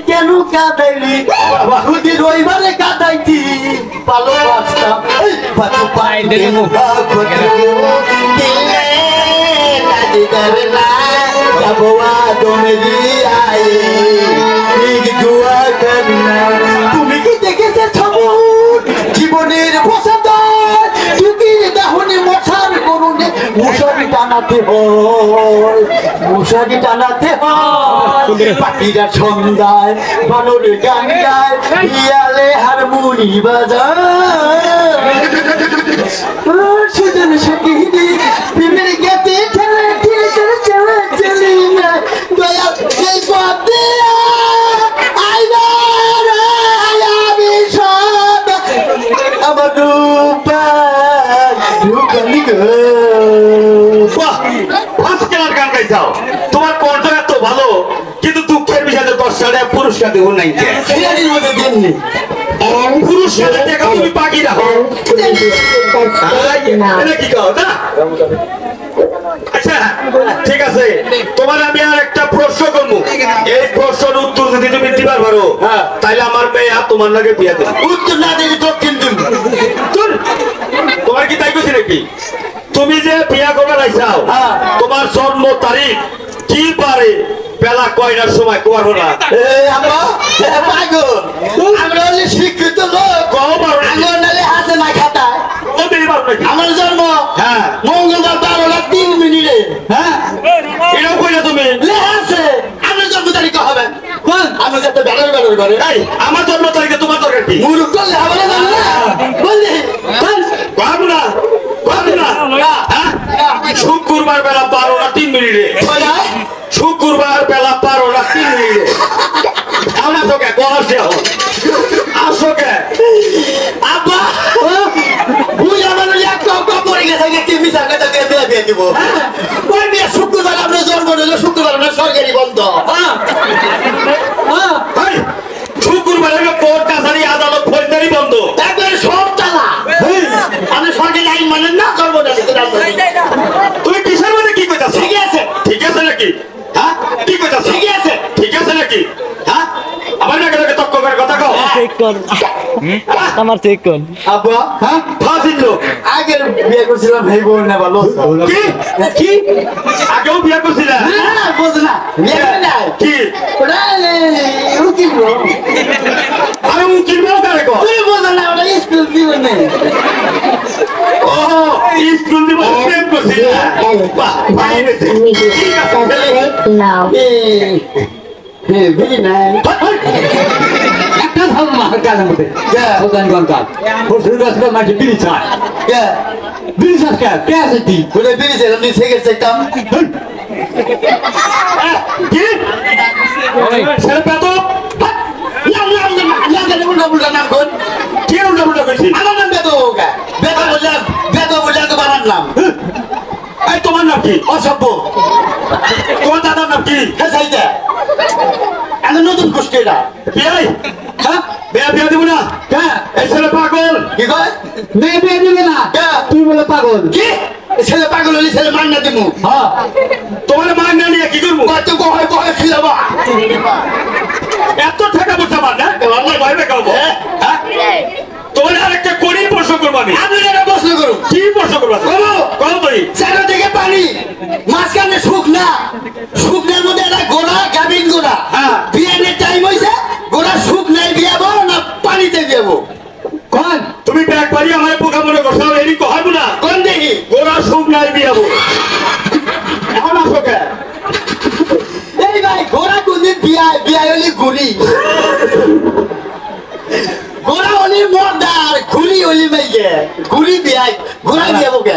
tinha nunca dele. O tiro e barricada em ti. Falou basta. Para o pai dele mudar o programa. Que lenda de terminar. Já boa, dormiria aí. টানাতে হয় মশারি টানাতে হয়। পাখিরা সন্ধ্যায় বানর গান গায় বিয়ালে harmony বাজায়। সুজন সংগীত গান গাইছাও তোমার কণ্ঠ এত ভালো কিন্তু দুঃখের বিষয়ে দশ সালে পুরস্কার দেবো নাই টাকা তুমি রাখো কি কও না? আচ্ছা ঠিক আছে। তোমার আমি আর একটা প্রশ্ন করব। এই প্রশ্নের উত্তর যদি তুমি দিবার পারো হ্যাঁ। তাহলে আমার মেয়ে আর তোমার লাগে বিয়ে দেবে। উত্তর না দিলে দক্ষিণ দিন। তোর তোমার কি তাই করছি নাকি? তুমি যে বিয়া করবে রাইছাও হ্যাঁ। জন্ম তারিখ কি পারে বেলা কয়টার সময় কোয়ার না? আমরা হলে শিক্ষিত লোক না। খাতায় আমার জন্ম হ্যাঁ। মঙ্গলবার বারোটা তিন মিনিটে। হ্যাঁ? এটাও কইলে তুমি? লেখা আছে। আমার জন্ম তারিখ হবে। আমি যাতে ব্যানার ব্যানার করে আমার জন্ম তারিখে তোমার দরকার কি? মুরুখ করলে হবে না জানো না? বললি না না? হ্যাঁ? শুক্রবার বেলা বারোটা তিন মিনিটে। শুক্রবার বেলা বারোটা তিন মিনিটে। এখন আসো কে কষ্ট আসো কে? আব্বা বুঝ আমার এক কাউ পড়ে গেছে কি মিশা কথা কে দিয়ে দিয়ে দিব? কই নিয়ে শুক্রবার আমরা জন্ম নিল শুক্রবার আমরা সরকারি বন্ধ। এই, শুক্রবার হলো কোর্ট কাছারি আদালত ফৌজদারি বন্ধ একবারে সব চালা আমি সরকারি আইন মানেন না জন্ম নিল তুই কিসের মধ্যে কি কইতাছ ঠিক আছে ঠিক আছে নাকি হ্যাঁ কি কইতাছ ঠিক আছে ঠিক আছে নাকি হ্যাঁ আমার নাকি নাকি তক্ক করে কথা কর আমার চেক কর আব্বা হ্যাঁ ফাজিল লোক আগের বিয়ে করছিলাম ভাই বোন না ভালো কি কি আগেও বিয়ে করছিলা না বোঝ না বিয়ে করে নাই কি ওটা উকিল ব্রো আমি উকিল মেয়েও কারে কো তুই বোঝ না ওটা স্কুল জীবনে ও স্কুল দিব প্রেম করছিলা বাহ ভাই গেছে ঠিক আছে তাহলে now. এ বিড়ি এই তোমার নাম কি? অসভ্য। তোমার দাদার নাম কি? আমি নতুন গোষ্ঠী এটা বিয়াই হ্যাঁ বিয়া বিয়া দিব না কে এই ছেলে পাগল কি কয়? মেয়ে বিয়ে দিবে না। তুই বলে পাগল। কি? ছেলে পাগল হলে ছেলে দিমু? হ্যাঁ। তোমার মা না নিয়ে কি করব? কত কয় কয় খিলাবা। এত টাকা পয়সা মান না আল্লাহ ভাইবে খাব হ্যাঁ তোমার আরেকটা কঠিন প্রশ্ন করব আমি। আমি এটা প্রশ্ন করুন কি প্রশ্ন করব? করো। কম করি। চারিদিকে পানি। মাঝখানে শুকনা। শুকনার মধ্যে গুলি হলি ঘুরাই বিয়াবো কে